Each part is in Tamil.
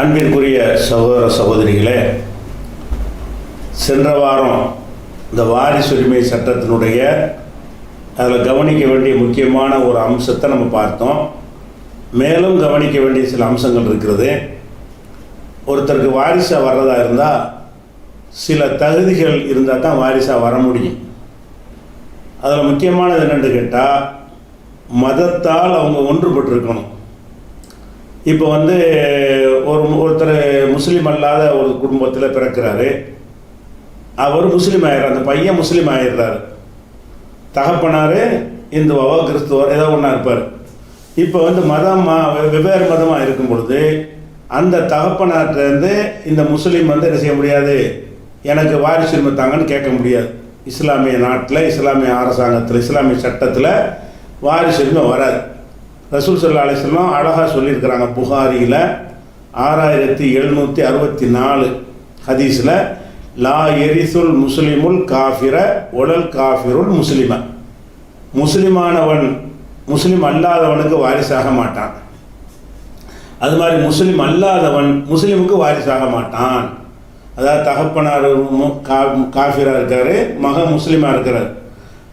அன்பிற்குரிய சகோதர சகோதரிகளே சென்ற வாரம் இந்த வாரிசுரிமை சட்டத்தினுடைய அதில் கவனிக்க வேண்டிய முக்கியமான ஒரு அம்சத்தை நம்ம பார்த்தோம். மேலும் கவனிக்க வேண்டிய சில அம்சங்கள் இருக்கிறது. ஒருத்தருக்கு வாரிசாக வர்றதா இருந்தால் சில தகுதிகள் இருந்தால் தான் வாரிசாக வர முடியும். அதில் முக்கியமானது என்னென்னு கேட்டால் மதத்தால் அவங்க ஒன்றுபட்டிருக்கணும். இப்போ வந்து ஒரு ஒருத்தர் முஸ்லீம் அல்லாத ஒரு குடும்பத்தில் பிறக்கிறாரு. அவர் முஸ்லீம் ஆயிடுறார். அந்த பையன் முஸ்லீம் ஆயிடுறாரு. தகப்பனார் இந்துவாவோ கிறிஸ்துவோ ஏதோ ஒன்றா இருப்பார். இப்போ வந்து மதம் வெவ்வேறு மதமாக இருக்கும் பொழுது அந்த தகப்பனார்ட்டேருந்து இந்த முஸ்லீம் வந்து என்ன செய்ய முடியாது? எனக்கு வாரிசுரிமை தாங்கன்னு கேட்க முடியாது. இஸ்லாமிய நாட்டில் இஸ்லாமிய அரசாங்கத்தில் இஸ்லாமிய சட்டத்தில் வாரிசுரிமை வராது. ரசூல் சல்லா அலிஸ்லாம் அழகாக சொல்லியிருக்கிறாங்க புகாரியில் ஆறாயிரத்தி எழுநூற்றி அறுபத்தி நாலு ஹதீஸில் லா எரிசுல் முஸ்லிமுல் காஃபிர உடல் காஃபிருல் முஸ்லிம. முஸ்லிமானவன் முஸ்லிம் அல்லாதவனுக்கு வாரிசாக மாட்டான். அது மாதிரி முஸ்லீம் அல்லாதவன் முஸ்லீமுக்கு வாரிசாக மாட்டான். அதாவது தகப்பனார் கா- காஃபிரா இருக்கார் மக முஸ்லீமாக இருக்கிறார்.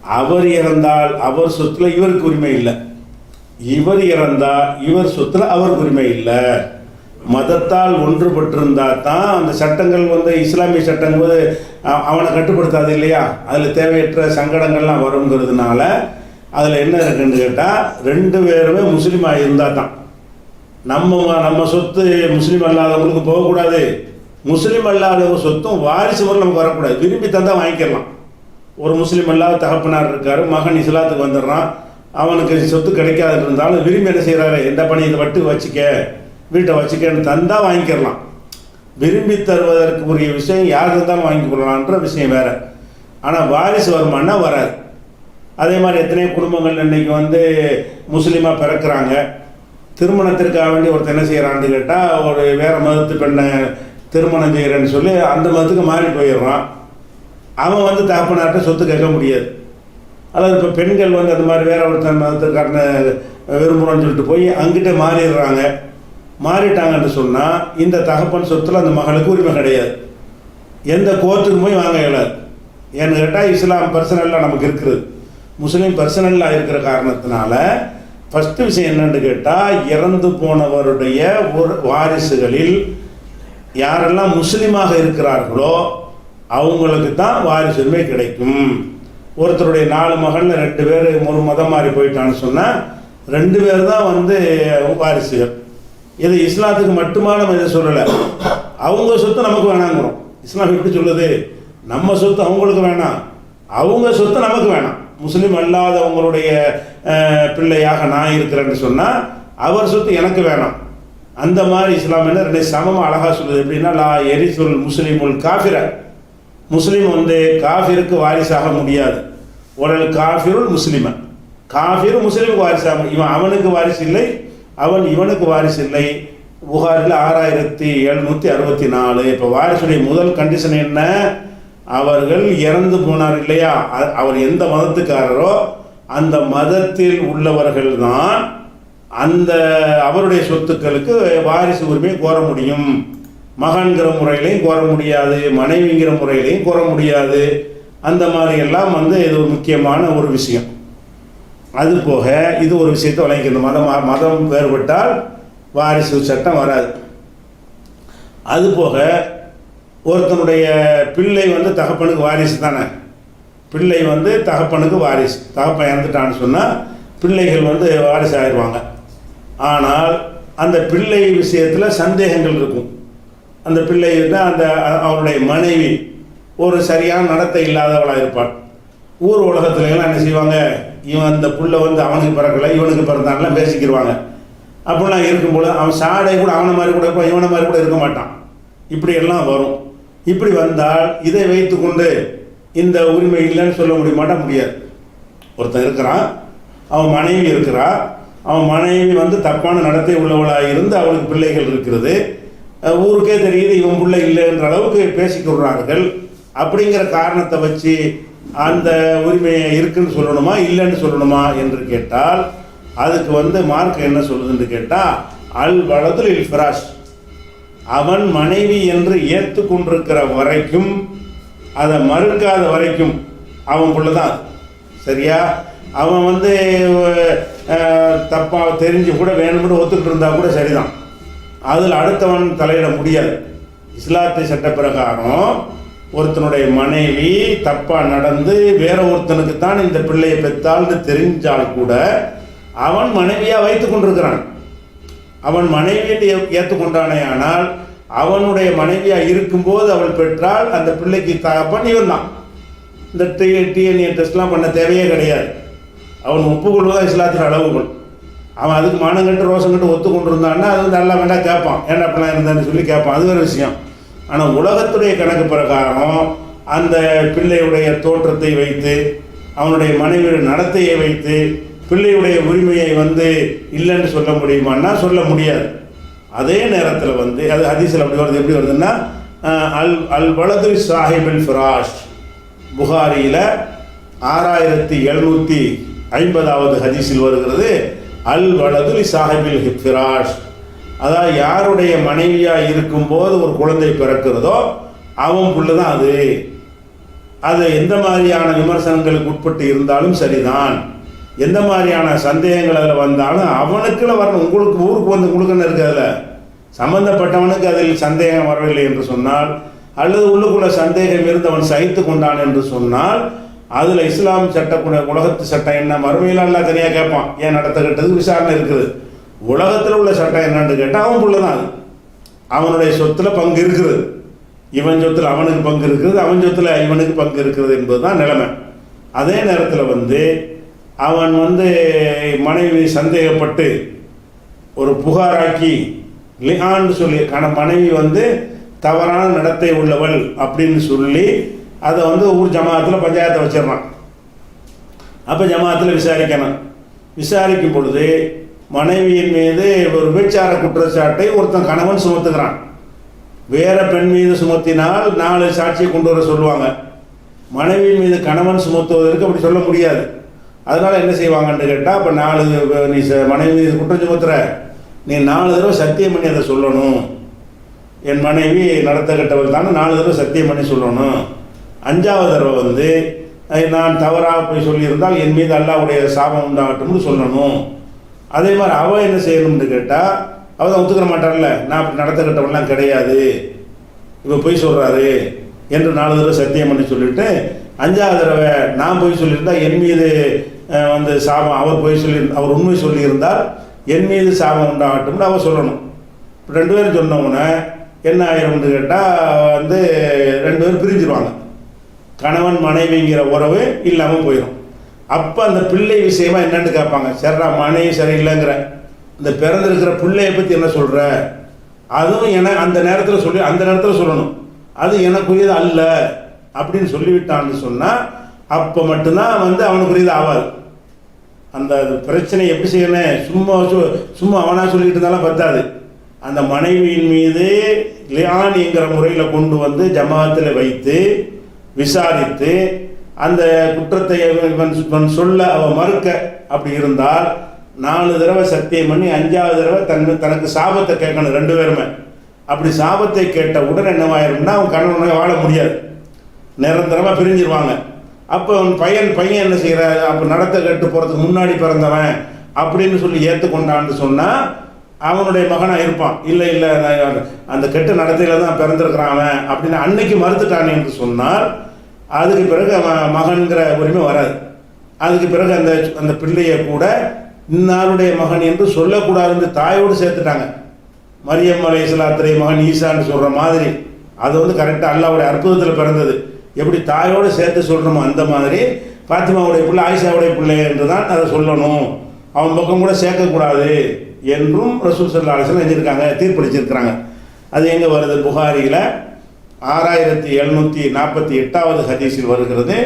அவர் இறந்தால் அவர் சொத்தில் இவருக்கு உரிமை இல்லை. இவர் இறந்தால் இவர் சொத்துல அவர் உரிமை இல்லை. மதத்தால் ஒன்றுபட்டிருந்தா தான் அந்த சட்டங்கள் வந்து இஸ்லாமிய சட்டங்கள் வந்து அவனை கட்டுப்படுத்தாது இல்லையா? அதில் தேவையற்ற சங்கடங்கள்லாம் வருங்கிறதுனால அதில் என்ன இருக்குன்னு கேட்டால் ரெண்டு பேருமே முஸ்லீமாக இருந்தால் தான். நம்ம நம்ம சொத்து முஸ்லீம் அல்லாதவங்களுக்கு போகக்கூடாது. முஸ்லீம் அல்லாதவங்க சொத்தும் வாரிசு முறை நமக்கு வரக்கூடாது. விரும்பி தந்தால் வாங்கிக்கலாம். ஒரு முஸ்லீம் அல்லாத தகப்பனார் இருக்கார் மகன் இஸ்லாத்துக்கு வந்துடுறான். அவனுக்கு சொத்து கிடைக்காது இருந்தாலும் விரும்பி என்ன செய்கிறாரு எந்த பணி இதை வட்டு வச்சுக்க வீட்டை வச்சுக்கன்னு தந்தால் வாங்கிக்கிறலாம். விரும்பி தருவதற்கு உரிய விஷயம் யார் இருந்தாலும் வாங்கி கொள்ளலான்ற விஷயம் வேற. ஆனால் வாரிசு வருமானா வராது. அதே மாதிரி எத்தனையோ குடும்பங்கள் இன்னைக்கு வந்து முஸ்லீமாக பிறக்கிறாங்க. திருமணத்திற்காக வேண்டி ஒருத்தர் என்ன செய்கிறான்னு கேட்டால் ஒரு வேறு மதத்து பெண்ணை திருமணம் செய்கிறேன்னு சொல்லி அந்த மதத்துக்கு மாறி போயிடுறான். அவன் வந்து தகப்பனார்ட்ட சொத்து கேட்க முடியாது. அதாவது இப்போ பெண்கள் வந்து அந்த மாதிரி வேற ஒருத்தர் மதத்துக்காரனை விரும்புகிறோன்னு சொல்லிட்டு போய் அங்கிட்ட மாறிடுறாங்க. மாறிட்டாங்கன்னு சொன்னால் இந்த தகப்பன் சொத்தில் அந்த மகளுக்கு உரிமை கிடையாது. எந்த கோர்ட்டுக்கு போய் வாங்க இயலாது. ஏன்னு கேட்டால் இஸ்லாம் பர்சனலாக நமக்கு இருக்குது. முஸ்லீம் பர்சனலாக இருக்கிற காரணத்தினால ஃபஸ்ட்டு விஷயம் என்னன்னு கேட்டால் இறந்து போனவருடைய ஒரு வாரிசுகளில் யாரெல்லாம் முஸ்லீமாக இருக்கிறார்களோ அவங்களுக்கு தான் வாரிசுரிமை கிடைக்கும். ஒருத்தருடைய நாலு மகனில் ரெண்டு பேர் ஒரு மதம் மாறி போயிட்டான்னு சொன்னால் ரெண்டு பேர் தான் வந்து வாரிசுகள். இது இஸ்லாத்துக்கு மட்டுமா நம்ம இதை சொல்லலை. அவங்க சொத்து நமக்கு வேணாங்கிறோம். இஸ்லாம் எப்படி சொல்லுது? நம்ம சொத்து அவங்களுக்கு வேணாம். அவங்க சொத்து நமக்கு வேணாம். முஸ்லீம் அல்லாதவங்களுடைய பிள்ளையாக நான் இருக்கிறேன்னு சொன்னால் அவர் சொத்து எனக்கு வேணாம். அந்த மாதிரி இஸ்லாம் என்ன ரெண்டு சமமாக அழகாக சொல்லுது. எப்படின்னா லா எரிசுல் முஸ்லீமுல் காஃபிர. முஸ்லீம் வந்து காஃபிருக்கு வாரிசாக முடியாது. ஒரு காஃபிரும் முஸ்லிமன். காஃபிரும் முஸ்லீமுக்கு வாரிசாக இவன் அவனுக்கு வாரிசு இல்லை அவன் இவனுக்கு வாரிசு இல்லை. புகாரில் ஆறாயிரத்தி எழுநூற்றி அறுபத்தி நாலு இப்போ வாரிசுடைய முதல் கண்டிஷன் என்ன? அவர்கள் இறந்து போனார் இல்லையா? அ- அவர் எந்த மதத்துக்காரரோ அந்த மதத்தில் உள்ளவர்கள் தான் அந்த அவருடைய சொத்துக்களுக்கு வாரிசு உரிமை கோர முடியும். மகன்கிற முறையிலையும் கோர முடியாது மனைவிங்கிற முறையிலையும் கோர முடியாது. அந்த மாதிரி எல்லாம் வந்து இது ஒரு முக்கியமான ஒரு விஷயம். அது போக இது ஒரு விஷயத்தை வழங்கிக்கணும். மதம் மதம் வேறுபட்டால் வாரிசு சட்டம் வராது. அது போக ஒருத்தனுடைய பிள்ளை வந்து தகப்பனுக்கு வாரிசு தானே? பிள்ளை வந்து தகப்பனுக்கு வாரிசு. தகப்பன் இறந்துட்டான்னு சொன்னால் பிள்ளைகள் வந்து வாரிசு ஆயிடுவாங்க ஆனால் அந்த பிள்ளை விஷயத்தில் சந்தேகங்கள் இருக்கும். அந்த பிள்ளை தான் அந்த அவருடைய மனைவி ஒரு சரியான நடத்தை இல்லாதவளாக இருப்பாள் ஊர் உலகத்துல எல்லாம் என்ன செய்வாங்க? இவன் அந்த புள்ள வந்து அவனுக்கு பிறக்கலை இவனுக்கு பிறந்தான்லாம் பேசிக்கிடுவாங்க அப்படிலாம் இருக்கும்போது அவன் சாடை கூட அவனை மாதிரி கூட இருப்பான் இவனை மாதிரி கூட இருக்க மாட்டான். இப்படி எல்லாம் வரும். இப்படி வந்தால் இதை வைத்துக்கொண்டு இந்த உரிமை இல்லைன்னு சொல்ல முடிய முடியுமாட்டா முடியாது. ஒருத்தன் இருக்கிறான் அவன் மனைவி இருக்கிறா அவன் மனைவி வந்து தப்பான நடத்தை உள்ளவளாக இருந்து அவளுக்கு பிள்ளைகள் இருக்கிறது. ஊருக்கே தெரியுது இவன் பிள்ளை இல்லைன்ற அளவுக்கு பேசிக்கொள்கிறார்கள் அப்படிங்கிற காரணத்தை வச்சு அந்த உரிமையை இருக்குன்னு சொல்லணுமா இல்லைன்னு சொல்லணுமா என்று கேட்டால் அதுக்கு வந்து மார்க் என்ன சொல்லுதுன்னு கேட்டால் அல் வலதுல் இல் ஃபிராஷ் அவன் மனைவி என்று ஏற்றுக்கொண்டிருக்கிற வரைக்கும் அதை மறுக்காத வரைக்கும் அவன் புள்ள தான் சரியா? அவன் வந்து தப்பாக தெரிஞ்சு கூட வேணும்னு ஒத்துக்கிட்டு இருந்தால் கூட சரிதான். அதில் அடுத்தவன் தலையிட முடியாது. இஸ்லாத்தை சட்ட பிரகாரம் ஒருத்தனுடைய மனைவி தப்பாக நடந்து வேற ஒருத்தனுக்கு தான் இந்த பிள்ளையை பெற்றால்னு தெரிஞ்சால் கூட அவன் மனைவியாக வைத்து கொண்டிருக்கிறான். அவன் மனைவியை ஏற்றுக்கொண்டானே ஆனால் அவனுடைய மனைவியாக இருக்கும்போது அவள் பெற்றால் அந்த பிள்ளைக்கு தகப்பன் இவன் தான் இந்த டி டிஎன்ஏ டெஸ்ட்லாம் பண்ண தேவையே கிடையாது. அவன் ஒப்புக்கொள்வதா இஸ்லாத்தின் அளவுகள் அவன் அதுக்கு மானம் கட்டு ஒத்துக்கொண்டு ஒத்து கொண்டு இருந்தான்னா அது வந்து நல்லா வேண்டாம் கேட்பான் ஏன்னா அப்படிலாம் இருந்தான்னு சொல்லி கேட்பான் அது ஒரு விஷயம். ஆனால் உலகத்துடைய கணக்கு பிரகாரம் அந்த பிள்ளையுடைய தோற்றத்தை வைத்து அவனுடைய மனைவியுடைய நடத்தையை வைத்து பிள்ளையுடைய உரிமையை வந்து இல்லைன்னு சொல்ல முடியுமான்னா சொல்ல முடியாது. அதே நேரத்தில் வந்து அது ஹதீஸில் அப்படி வருது எப்படி வருதுன்னா அல் அல் வலது சாஹிபில் ஃபிராஷ். புகாரியில் ஆறாயிரத்தி எழுநூற்றி ஐம்பதாவது ஹதீஸில் வருகிறது அல் வலது சாஹிபில் ஃபிராஷ். அதாவது யாருடைய மனைவியாக இருக்கும்போது ஒரு குழந்தை பிறக்கிறதோ அவன் புள்ள தான் அது. அது எந்த மாதிரியான விமர்சனங்களுக்கு உட்பட்டு இருந்தாலும் சரிதான். எந்த மாதிரியான சந்தேகங்கள் அதில் வந்தாலும் அவனுக்குள்ள வரணும். உங்களுக்கு ஊருக்கு வந்து கொடுக்கணுன்னு இருக்கு அதில். சம்பந்தப்பட்டவனுக்கு அதில் சந்தேகம் வரவில்லை என்று சொன்னால் அல்லது உள்ளுக்குள்ள சந்தேகம் இருந்தவன் சகித்து கொண்டான் என்று சொன்னால் அதில் இஸ்லாம் சட்டக்குள்ள உலகத்து சட்டம் என்ன? மறுமையில் தனியாக கேட்பான் ஏன் நடத்தக்கிட்டது விசாரணை இருக்குது. உலகத்தில் உள்ள சட்டம் என்னன்னு கேட்டால் அவன் புள்ள தான் அவனுடைய சொத்தில் பங்கு இருக்கிறது. இவன் சொத்தில் அவனுக்கு பங்கு இருக்கிறது அவன் சொத்தில் இவனுக்கு பங்கு இருக்கிறது என்பது தான் நிலைமை. அதே நேரத்தில் வந்து அவன் வந்து மனைவி சந்தேகப்பட்டு ஒரு புகாராக்கி லிஹான்னு சொல்லி கண மனைவி வந்து தவறான நடத்தை உள்ளவள் அப்படின்னு சொல்லி அதை வந்து ஊர் ஜமாத்தில் பஞ்சாயத்தை வச்சிடறான். அப்போ ஜமாத்தில் விசாரிக்கணும். விசாரிக்கும் பொழுது மனைவியின் மீது ஒரு விபச்சார குற்றச்சாட்டை ஒருத்தன் கணவன் சுமத்துக்கிறான் வேற பெண் மீது சுமத்தினால் நாலு சாட்சியை கொண்டு வர சொல்லுவாங்க. மனைவியின் மீது கணவன் சுமத்துவதற்கு அப்படி சொல்ல முடியாது. அதனால் என்ன செய்வாங்கன்னு கேட்டால் அப்போ நாலு நீ ச- மனைவி மீது குற்றம் சுமத்துற. நீ நாலு தடவை சத்தியம் பண்ணி அதை சொல்லணும். என் மனைவி நடத்த கெட்டவள் தானே நாலு தடவை சத்தியம் பண்ணி சொல்லணும். அஞ்சாவது தடவை வந்து நான் தவறாக போய் சொல்லியிருந்தால் என் மீது அல்லாவுடைய சாபம் உண்டாகட்டும்னு சொல்லணும். அதே மாதிரி அவள் என்ன செய்யணும்னு கேட்டால் அவள் தான் ஒத்துக்கிற மாட்டான்ல நான் அப்படி நடத்தக்கிட்டவன்லாம் கிடையாது. இப்போ பொய் சொல்கிறாரு என்று நாலு தடவை சத்தியம் பண்ணி சொல்லிட்டு அஞ்சாவது தடவை நான் பொய் சொல்லியிருந்தா என் மீது வந்து சாபம் அவர் பொய் சொல்லி அவர் உண்மை சொல்லியிருந்தால் என் மீது சாபம் உண்டாகட்டும்னு அவள் சொல்லணும். இப்போ ரெண்டு பேரும் சொன்ன என்ன ஆயிரும்னு கேட்டால் வந்து ரெண்டு பேரும் பிரிஞ்சிருவாங்க. கணவன் மனைவிங்கிற உறவு இல்லாமல் போயிடும் அப்போ அந்த பிள்ளை விஷயமா என்னன்னு கேட்பாங்க. சரிடா மனைவி சரியில்லைங்கிற. இந்த பிறந்திருக்கிற பிள்ளையை பற்றி என்ன சொல்கிற அதுவும் என அந்த நேரத்தில் சொல்லி அந்த நேரத்தில் சொல்லணும். அது எனக்குரியது அல்ல. அப்படின்னு சொல்லிவிட்டான்னு சொன்னால் அப்போ மட்டும்தான் வந்து அவனுக்குரியது ஆகாது அந்த பிரச்சனை எப்படி செய்யணும்? சும்மா சு- சும்மா அவனாக சொல்லிட்டு இருந்தாலும் பத்தாது. அந்த மனைவியின் மீது லியான்ங்கிற முறையில் கொண்டு வந்து ஜமாத்தில் வைத்து விசாரித்து அந்த குற்றத்தை இவன் சொல்ல அவன் மறுக்க அப்படி இருந்தால் நாலு தடவை சத்தியம் பண்ணி அஞ்சாவது தடவை தன் தனக்கு சாபத்தை கேட்கணும் ரெண்டு பேருமே. அப்படி சாபத்தை கேட்ட உடனே என்னவாயிரும்னா அவன் கணவனை வாழ முடியாது. நிரந்தரமாக பிரிஞ்சிருவாங்க. அப்போ அவன் பையன் பையன் என்ன செய்கிற அப்போ நடத்த கெட்டு போகிறதுக்கு முன்னாடி பிறந்தவன் அப்படின்னு சொல்லி ஏற்றுக்கொண்டான்னு சொன்னால் அவனுடைய மகனாக இருப்பான். இல்லை இல்லை நான் அந்த கெட்ட நடத்தையில் தான் பிறந்திருக்கிறான் அவன் அப்படின்னு அன்னைக்கு மறுத்துட்டான் என்று சொன்னால் அதுக்கு பிறகு மகன்கிற உரிமை வராது. அதுக்கு பிறகு அந்த அந்த பிள்ளையை கூட இன்னாருடைய மகன் என்று சொல்லக்கூடாதுன்னு தாயோடு சேர்த்துட்டாங்க. மரியம் அலை இஸ்லாத்துடைய மகன் ஈசான்னு சொல்கிற மாதிரி அது வந்து கரெக்டாக அல்லாவுடைய அற்புதத்தில் பிறந்தது. எப்படி தாயோடு சேர்த்து சொல்கிறோமோ அந்த மாதிரி பாத்திமாவுடைய பிள்ளை ஆயிஷாவுடைய பிள்ளை என்று தான் அதை சொல்லணும். அவன் பக்கம் கூட சேர்க்கக்கூடாது என்றும் ரசூல் சல்லா அலிஸ்லாம் செஞ்சுருக்காங்க தீர்ப்பளிச்சிருக்கிறாங்க. அது எங்கே வருது? புகாரியில் ஆறாயிரத்தி எழுநூற்றி நாற்பத்தி எட்டாவது ஹதீஸில் வருகிறது.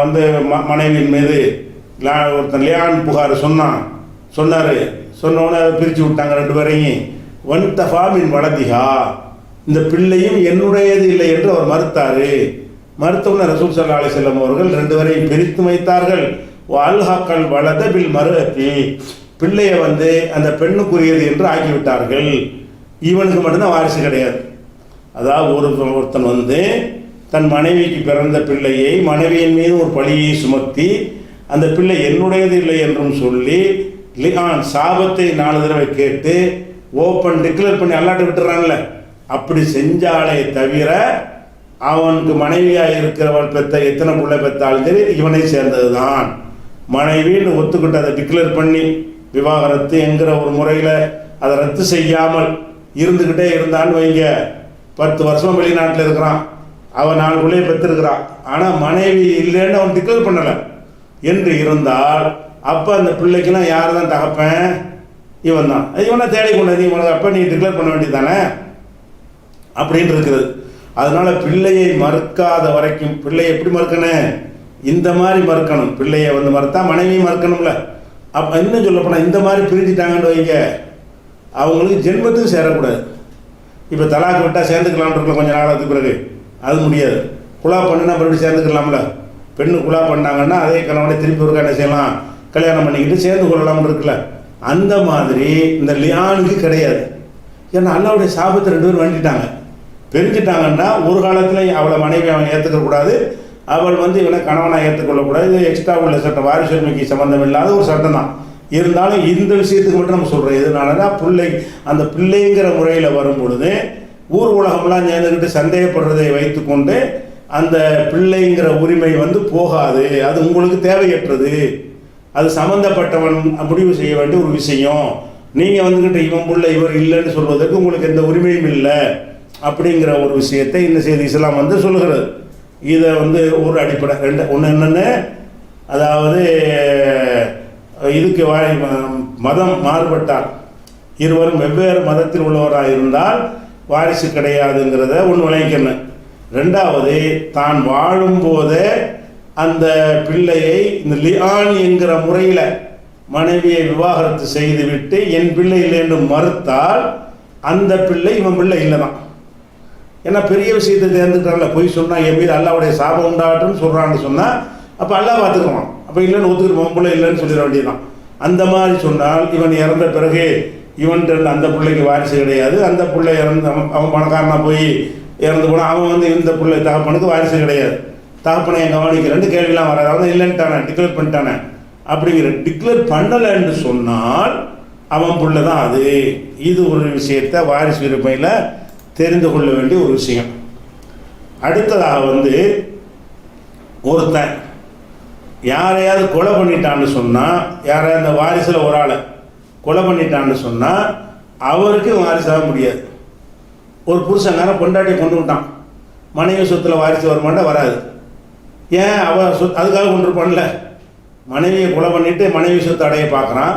வந்து ம மனைவியின் மீது ஒருத்தன் லியான் புகார் சொன்னான். சொன்னார். சொன்னோன்னே அதை பிரித்து விட்டாங்க ரெண்டு பேரையும். ஒன் தஃபாமின் வளதிகா இந்த பிள்ளையும் என்னுடையது இல்லை என்று அவர் மறுத்தார். மருத்துவன ரசூல் சல்லா அலி செல்லம் அவர்கள் ரெண்டு பேரையும் பிரித்து வைத்தார்கள். அல்ஹாக்கள் வலத பில் மருகத்தி பிள்ளையை வந்து அந்த பெண்ணுக்குரியது என்று ஆக்கிவிட்டார்கள். இவனுக்கு மட்டும்தான் வாரிசு கிடையாது. அதாவது ஒரு ஒருத்தன் வந்து தன் மனைவிக்கு பிறந்த பிள்ளையை மனைவியின் மீது ஒரு பழியை சுமத்தி அந்த பிள்ளை என்னுடையது இல்லை என்றும் சொல்லி லிகான் சாபத்தை நாலு தடவை கேட்டு ஓப்பன் டிக்ளேர் பண்ணி அல்லாட்ட விட்டுறான்ல. அப்படி செஞ்சாலே தவிர அவனுக்கு மனைவியாக இருக்கிறவள் பெத்த எத்தனை பிள்ளை பெற்றாலும் சரி இவனை சேர்ந்தது தான் மனைவின்னு ஒத்துக்கிட்டு அதை டிக்ளேர் பண்ணி விவாகரத்து என்கிற ஒரு முறையில் அதை ரத்து செய்யாமல் இருந்துக்கிட்டே இருந்தான்னு வைங்க. பத்து வருஷம் வெளிநாட்டில் இருக்கிறான். அவன் நாலு பிள்ளையை பெற்றிருக்கிறான். ஆனால் மனைவி இல்லைன்னு அவன் டிக்ளேர் பண்ணலை. என்று இருந்தால் அப்போ அந்த பிள்ளைக்கெல்லாம் யார் தான் தகப்பேன்? இவன் தான் இவனை தேடி கொண்டு நீ உனக்கு அப்போ நீ டிக்ளேர் பண்ண வேண்டியதானே அப்படின்னு இருக்கிறது அதனால பிள்ளையை மறுக்காத வரைக்கும் பிள்ளையை எப்படி மறுக்கணும்? இந்த மாதிரி மறுக்கணும். பிள்ளையை வந்து மறுத்தா மனைவியும் மறுக்கணும்ல. அப்போ இன்னும் சொல்லப்போனால் இந்த மாதிரி பிரிஞ்சுட்டாங்கன்னு வைங்க. அவங்களுக்கு ஜென்மத்துக்கு சேரக்கூடாது. இப்போ தலாக்கு விட்டால் சேர்ந்துக்கலாம்னு இருக்கல கொஞ்சம் நாளத்துக்கு பிறகு. அது முடியாது. குழா பண்ணுனா மறுபடியும் சேர்ந்துக்கலாம்ல. பெண்ணு குழா பண்ணாங்கன்னா அதே கணவனை திருப்பி ஒரு என்ன செய்யலாம்? கல்யாணம் பண்ணிக்கிட்டு சேர்ந்து கொள்ளலாம்னு இருக்குல்ல. அந்த மாதிரி இந்த லியானுக்கு கிடையாது. ஏன்னா அல்லாவுடைய சாபத்தை ரெண்டு பேரும் வேண்டிட்டாங்க பிரிஞ்சுட்டாங்கன்னா ஒரு காலத்தில் அவளை மனைவி அவன் ஏற்றுக்கக்கூடாது அவள் வந்து இவனை கணவனாக ஏற்றுக்கொள்ளக்கூடாது இது எக்ஸ்ட்ரா உள்ள சட்டம் வாரிசுரிமைக்கு சம்மந்தம் இல்லாத ஒரு சட்டம் தான். இருந்தாலும் இந்த விஷயத்துக்கு மட்டும் நம்ம சொல்கிறோம் எதனாலனா பிள்ளை அந்த பிள்ளைங்கிற முறையில் வரும் பொழுது ஊர் உலகம்லாம் சேர்ந்துக்கிட்டு சந்தேகப்படுறதை வைத்துக்கொண்டு அந்த பிள்ளைங்கிற உரிமை வந்து போகாது. அது உங்களுக்கு தேவையற்றது. அது சம்மந்தப்பட்டவன் முடிவு செய்ய வேண்டிய ஒரு விஷயம். நீங்கள் வந்துக்கிட்டு இவன் பிள்ளை இவர் இல்லைன்னு சொல்வதற்கு உங்களுக்கு எந்த உரிமையும் இல்லை அப்படிங்கிற ஒரு விஷயத்தை இந்த செய்தி இஸ்லாம் வந்து சொல்கிறது இதை வந்து ஒரு அடிப்படை ரெண்டு ஒன்று என்னென்னு? அதாவது இதுக்கு வாய் மதம் மாறுபட்டால். இருவரும் வெவ்வேறு மதத்தில் உள்ளவராக இருந்தால் வாரிசு கிடையாதுங்கிறத ஒன்று விளங்கிக்கணும். ரெண்டாவது தான் வாழும்போதே அந்த பிள்ளையை இந்த லியான் என்கிற முறையில் மனைவியை விவாகரத்து செய்துவிட்டு என் பிள்ளை இல்லை என்று மறுத்தால் அந்த பிள்ளை இவன் பிள்ளை இல்லை தான் ஏன்னா பெரிய விஷயத்தை தேர்ந்துட்டான்ல பொய் சொன்னால் என் மீது அல்லாவுடைய சாபம் உண்டாகட்டும்னு சொல்கிறான்னு சொன்னால் அப்போ அல்லா பார்த்துக்குவான். அப்போ இல்லைன்னு ஒத்துக்கிட்டு பிள்ளை இல்லைன்னு சொல்லிட வேண்டியதுதான். அந்த மாதிரி சொன்னால் இவன் இறந்த பிறகு இவன்ட்டு அந்த பிள்ளைக்கு வாரிசு கிடையாது. அந்த பிள்ளை இறந்து அவன் அவன் பணக்காரனாக போய் இறந்து போனால் அவன் வந்து இந்த பிள்ளை தகப்பனுக்கு வாரிசு கிடையாது. தகப்பனை என் கவனிக்கிறேன்னு கேள்விலாம் வராது. அவன் இல்லைன்ட்டானே டிக்ளேர் பண்ணிட்டானே. அப்படிங்கிற டிக்ளேர் பண்ணலைன்னு சொன்னால் அவன் பிள்ளை தான் அது. இது ஒரு விஷயத்தை வாரிசு உரிமையில் தெரிந்து கொள்ள வேண்டிய ஒரு விஷயம். அடுத்ததாக வந்து ஒருத்தன் யாரையாவது கொலை பண்ணிட்டான்னு சொன்னால் யாரையாவது அந்த வாரிசில் ஒரு ஆளை கொலை பண்ணிட்டான்னு சொன்னால் அவருக்கு வாரிசாக முடியாது. ஒரு புருஷங்காரன் பொண்டாட்டியை கொண்டு விட்டான். மனைவி சொத்தில் வாரிசு வருமாண்டா வராது. ஏன்? அவன் சொத் அதுக்காக கொண்டு பண்ணல மனைவியை கொலை பண்ணிட்டு மனைவி சொத்து அடைய பார்க்குறான்.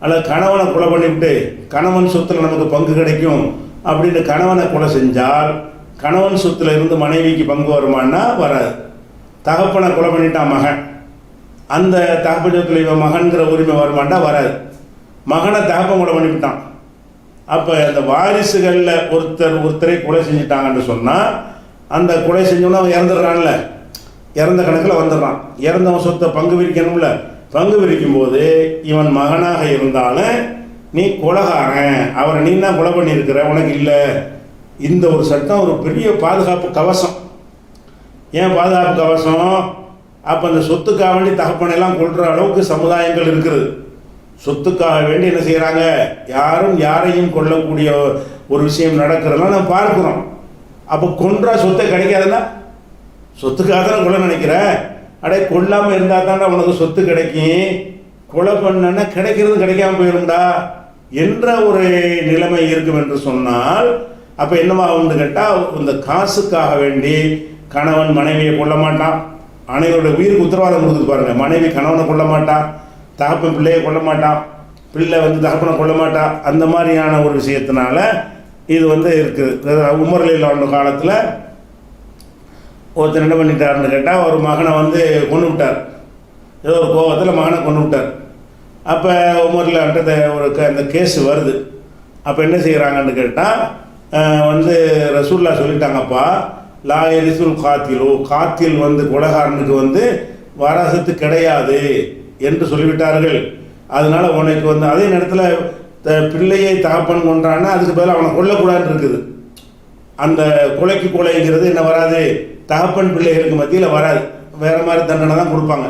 அல்லது கணவனை கொலை பண்ணிவிட்டு கணவன் சொத்தில் நமக்கு பங்கு கிடைக்கும் அப்படின்னு கணவனை கொலை செஞ்சால் கணவன் சொத்துல இருந்து மனைவிக்கு பங்கு வருமானா வராது. தகப்பனை கொலை பண்ணிட்டான் மகன். அந்த தகப்பஞ்சத்தில் இவன் மகன்கிற உரிமை வருமாண்டா வராது. மகனை தகப்பன் கூட பண்ணிவிட்டான் அப்போ அந்த வாரிசுகளில் ஒருத்தர் ஒருத்தரை கொலை செஞ்சிட்டாங்கன்னு சொன்னால் அந்த கொலை செஞ்சோன்னா அவன் இறந்துடுறான்ல. இறந்த கணக்கில் வந்துடுறான். இறந்தவன் சொத்தை பங்கு விரிக்கணும்ல. பங்கு விரிக்கும் போது இவன் மகனாக இருந்தாலும் நீ கொலகாரன். அவரை நீ தான் கொலை பண்ணியிருக்கிற. உனக்கு இல்லை. இந்த ஒரு சட்டம் ஒரு பெரிய பாதுகாப்பு கவசம். ஏன் பாதுகாப்பு கவசம்? அப்போ அந்த சொத்துக்காக வேண்டி தகப்பனையெல்லாம் கொள்கிற அளவுக்கு சமுதாயங்கள் இருக்குது. சொத்துக்காக வேண்டி என்ன செய்கிறாங்க யாரும் யாரையும் கொல்லக்கூடிய ஒரு விஷயம் நடக்கிறதெல்லாம் நம்ம பார்க்குறோம். அப்போ கொன்றா சொத்தை கிடைக்காதுன்னா? சொத்துக்காக தான் கொள்ள நினைக்கிறேன் அடே கொல்லாமல் இருந்தால் தானே உனக்கு சொத்து கிடைக்கும். கொலை பண்ணனா கிடைக்கிறது கிடைக்காம போயிருந்தா என்ற ஒரு நிலைமை இருக்கும் என்று சொன்னால் அப்போ என்னவாகும்னு கேட்டால் இந்த காசுக்காக வேண்டி கணவன் மனைவியை கொள்ள மாட்டான். அனைவருடைய உயிருக்கு உத்தரவாதம் கொடுத்து பாருங்க. மனைவி கணவனை கொள்ள மாட்டான் தகப்பன் பிள்ளையை கொல்ல மாட்டான் பிள்ளை வந்து தகப்பனை கொல்ல மாட்டான் அந்த மாதிரியான ஒரு விஷயத்தினால இது வந்து இருக்குது உமரில் வாழ்ந்த காலத்தில் ஒருத்தர் என்ன பண்ணிட்டாருன்னு கேட்டால் ஒரு மகனை வந்து கொண்டு விட்டார். ஏதோ ஒரு கோபத்தில் மகனை கொண்டு விட்டார். அப்போ உமரில் ஒரு அந்த கேஸ் வருது. அப்போ என்ன செய்கிறாங்கன்னு கேட்டால் வந்து ரசூல்லா சொல்லிட்டாங்கப்பா லா எரிசுல் காத்திலோ. காத்தில் வந்து கொலகாரனுக்கு வந்து வாராசத்து கிடையாது என்று சொல்லிவிட்டார்கள். அதனால உனக்கு வந்து அதே நேரத்தில் த- பிள்ளையை தகப்பன் கொன்றான்னா அதுக்கு பதிலாக அவனை கொல்லக்கூடாதுன்னு இருக்குது. அந்த கொலைக்கு கொலைங்கிறது என்ன வராது. தகப்பன் பிள்ளைகளுக்கு மத்தியில் வராது. வேற மாதிரி தண்டனை தான் கொடுப்பாங்க.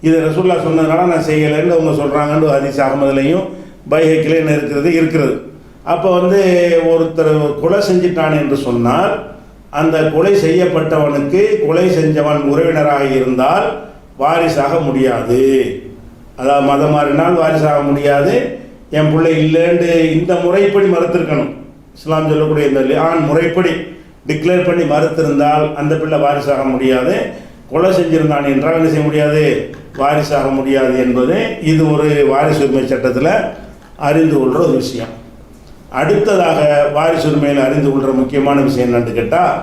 இது ரசூல்லா சொன்னதுனால நான் செய்யலைன்னு அவங்க சொல்கிறாங்கன்னு ஹதீஸ் அகமதுலையும் பைஹக்கில் என்ன இருக்கிறது? இருக்கிறது. அப்போ வந்து ஒருத்தர் கொலை செஞ்சிட்டான் என்று சொன்னால் அந்த கொலை செய்யப்பட்டவனுக்கு கொலை செஞ்சவன் உறவினராக இருந்தால் வாரிசாக முடியாது. அதாவது மதம் மாறினால் வாரிசாக முடியாது. என் பிள்ளை இல்லைன்னு இந்த முறைப்படி மறுத்திருக்கணும். இஸ்லாம் சொல்லக்கூடிய இந்த ஆண் முறைப்படி டிக்ளேர் பண்ணி மறுத்திருந்தால் அந்த பிள்ளை வாரிசாக முடியாது. கொலை செஞ்சிருந்தான் என்றால் என்ன செய்ய முடியாது? வாரிசாக முடியாது என்பது இது ஒரு வாரிசுரிமை சட்டத்தில் அறிந்து கொள்கிற ஒரு விஷயம். அடுத்ததாக வாரிசு உரிமையில் அறிந்து கொள்கிற முக்கியமான விஷயம் என்னன்னு கேட்டால்